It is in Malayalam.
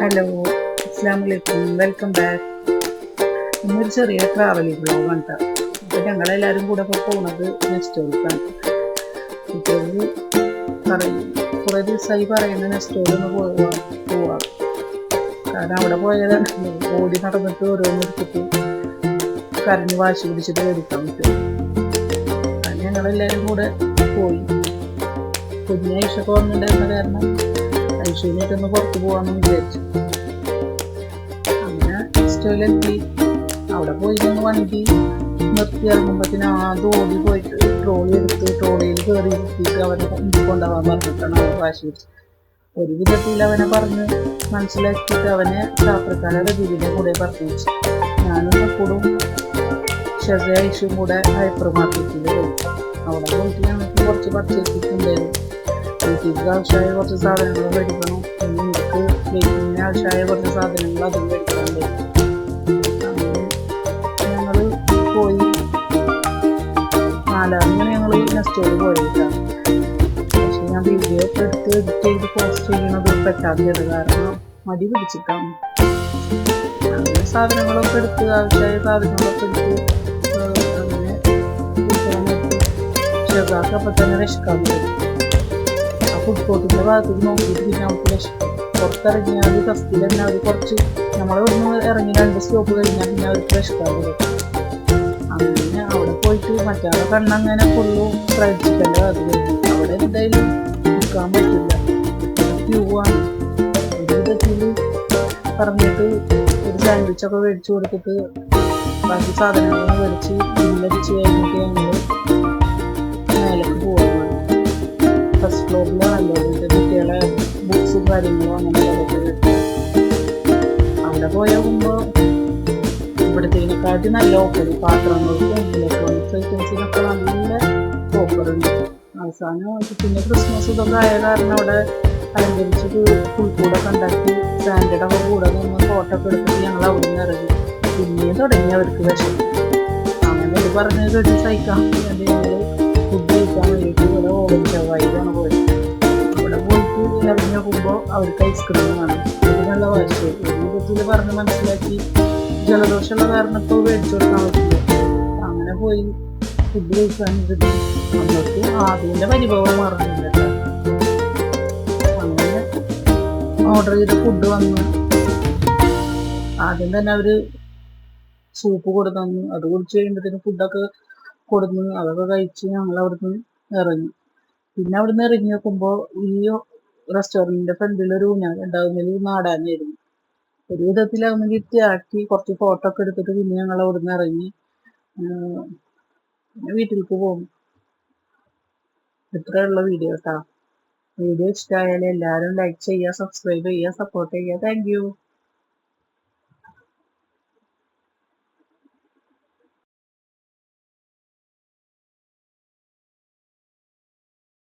ഹലോ അസ്സാം വലൈക്കും വെൽക്കം ബാക്ക് ഇന്നൊരു ചെറിയ ട്രാവലിംഗ് ബ്ലോഗാണ് കേട്ടോ ഞങ്ങളെല്ലാവരും കൂടെ ഇപ്പോൾ പോകുന്നത് നെസ്റ്റോറിക്കാണ് കുട്ടികൾ പറയും കുറേ ദിവസമായി പറയുന്ന നെസ്റ്റ് ഒന്ന് പോവാ പോവാം. കാരണം അവിടെ പോയതാണ്. ഓടി നടന്നിട്ട് ഓരോന്ന് എടുത്തിട്ട് കരഞ്ഞ് വാശി പിടിച്ചിട്ട് എടുക്കാൻ പറ്റും. അങ്ങനെ ഞങ്ങളെല്ലാവരും കൂടെ പോയി. പുതിയ ഐഷൊക്കെ വന്നിട്ടുണ്ടായിരുന്ന കാരണം ഐഷുവിനായിട്ടൊന്ന് പുറത്ത് പോകാമെന്ന് വിചാരിച്ചു. അങ്ങനെ സ്റ്റോയിലെത്തി അവിടെ പോയിരുന്നു വണ്ടി നിർത്തി ഇറങ്ങുമ്പോഴത്തേന് ആദ്യം ഓടി പോയിട്ട് ട്രോളി എടുത്ത് ട്രോളിയിൽ കയറി നിർത്തിയിട്ട് അവരെ കൊണ്ടുപോകാൻ പറഞ്ഞിട്ടാണ് അവൻ വാശി പിടിച്ചത്. ഒരു വിധത്തിൽ അവനെ പറഞ്ഞ് മനസ്സിലാക്കിയിട്ട് അവനെ ശാസ്ത്രക്കാരുടെ ജീവിതം കൂടെ പറഞ്ഞു ഞാനും എപ്പോഴും ഷെസ കൂടെ ഹൈപ്പർ മാർക്കറ്റിൽ പോയി. അവിടെ പോയിട്ട് ഞങ്ങൾക്ക് കുറച്ച് പർച്ചേസിങ് വീട്ടിലേക്ക് ആവശ്യമായ കുറച്ച് സാധനങ്ങൾ മേടിക്കണം പിന്നെ എനിക്ക് ബേക്കിങ്ങിന് ആവശ്യമായ കുറച്ച് സാധനങ്ങൾ അതും മേടിക്കാനുണ്ട് ഞങ്ങൾ പോയി നാലാം മണി ഞങ്ങൾ നെസ്റ്റോട് പോയിട്ടാണ് പക്ഷെ ഞാൻ വീഡിയോ ഒക്കെ എടുത്ത് എഡിറ്റ് ചെയ്ത് പോസ്റ്റ് ചെയ്യണത് പറ്റാത്തത് കാരണം മടി പിടിച്ചിട്ടാണ് അങ്ങനെ സാധനങ്ങളൊക്കെ എടുത്ത് ആവശ്യമായ സാധനങ്ങളൊക്കെ എടുത്ത് അങ്ങനെ ചെറുതാക്കി അപ്പം തന്നെ രക്ഷിക്കാൻ പറ്റും ഫുഡ് കോർട്ടിന്റെ ഭാഗത്തേക്ക് നോക്കിയിട്ട് നമുക്ക് വിശക്കും പുറത്തിറങ്ങിയാൽ ഫസ്റ്റിൽ തന്നെ അവർ കുറച്ച് നമ്മളെ ഇവിടുന്ന് ഇറങ്ങി രണ്ട് സ്റ്റോപ്പ് കഴിഞ്ഞാൽ പിന്നെ അവർക്ക് തുടങ്ങി അങ്ങനെ അവിടെ പോയിട്ട് മറ്റാളെ കണ്ണങ്ങനെ ഫുള്ളു ഫ്രൈഡ് ചിക്കന്റെ ഭാഗത്ത് അവിടെ എന്തായാലും നിൽക്കാൻ പറ്റില്ല. ക്യൂ ആണ് ഒരു വിധത്തിൽ പറഞ്ഞിട്ട് ഒരു സാൻഡ്വിച്ച് ഒക്കെ മേടിച്ചു കൊടുത്തിട്ട് ബാക്കി സാധനങ്ങൾ മേടിച്ച് ബില്ലടിച്ച് കഴിഞ്ഞിട്ട് ഞങ്ങൾ മേലേക്ക് പോകാൻ ഇതിന്റെ കുട്ടികളെ ബുക്സും കാര്യങ്ങളും അങ്ങനെയുള്ളതൊക്കെ കിട്ടുക അവിടെ പോയാകുമ്പോൾ ഇവിടത്തേനെക്കാട്ടി നല്ല ഓഫർ പാത്രങ്ങൾക്കും ഇലക്ട്രോണിക്സ് ഐറ്റംസിനൊക്കെ നല്ല ഓഫറുണ്ട് അവസാനം പിന്നെ ക്രിസ്മസ് ഇതൊക്കെ ആയ കാരണം അവിടെ അലങ്കരിച്ചിട്ട് പുൽക്കൂടൊക്കെ ഉണ്ടാക്കി സാൻഡയുടെ കൂടെ നിന്ന് ഫോട്ടോ ഒക്കെ എടുത്തിട്ട് ഞങ്ങൾ അവിടെ നിന്ന് ഇറങ്ങി. പിന്നെയും തുടങ്ങി അവർക്ക് വിഷം അങ്ങനെ പറഞ്ഞത് ഒരു ഞങ്ങൾ ഫുഡ് കഴിക്കാൻ വേണ്ടിയിട്ട് ഇവിടെ പോയത് അവിടെ പോയിട്ട് അവർക്ക് ഐസ്ക്രീം വേണം വാശി ഇതിനെ പറഞ്ഞ് മനസ്സിലാക്കി ജലദോഷമുള്ള കാരണം ഇപ്പോൾ മേടിച്ചു കൊടുക്കാൻ പറ്റില്ല അങ്ങനെ പോയി ഫുഡ് കഴിക്കാൻ ആദ്യന്റെ പരിഭവം മാറുന്നില്ല. അങ്ങനെ ഓർഡർ ചെയ്ത ഫുഡ് വന്നു ആദ്യം തന്നെ അവർ സൂപ്പ് കൊടുത്തു അത് കുടിച്ച് കഴിയുമ്പോഴത്തേക്കും ഫുഡൊക്കെ കൊടുന്നു അതൊക്കെ കഴിച്ച് ഞങ്ങൾ അവിടുന്ന് ഇറങ്ങി. പിന്നെ അവിടുന്ന് ഇറങ്ങി നോക്കുമ്പോൾ ഈ റെസ്റ്റോറന്റിന്റെ ഫ്രണ്ടിൽ ഒരു ഊഞ്ഞാൽ ഉണ്ടാകുന്നതിൽ നാടാനായിരുന്നു. ഒരു വിധത്തിൽ അവന് കിറ്റിയാക്കി കുറച്ച് ഫോട്ടോ ഒക്കെ എടുത്തിട്ട് പിന്നെ ഞങ്ങൾ അവിടുന്ന് ഇറങ്ങി. വീട്ടിലേക്ക് പോകും ഇത്രയുള്ള വീഡിയോ കേട്ടോ വീഡിയോ ഇഷ്ടമായാലും എല്ലാവരും ലൈക്ക് ചെയ്യുക സബ്സ്ക്രൈബ് ചെയ്യുക സപ്പോർട്ട് ചെയ്യുക. താങ്ക്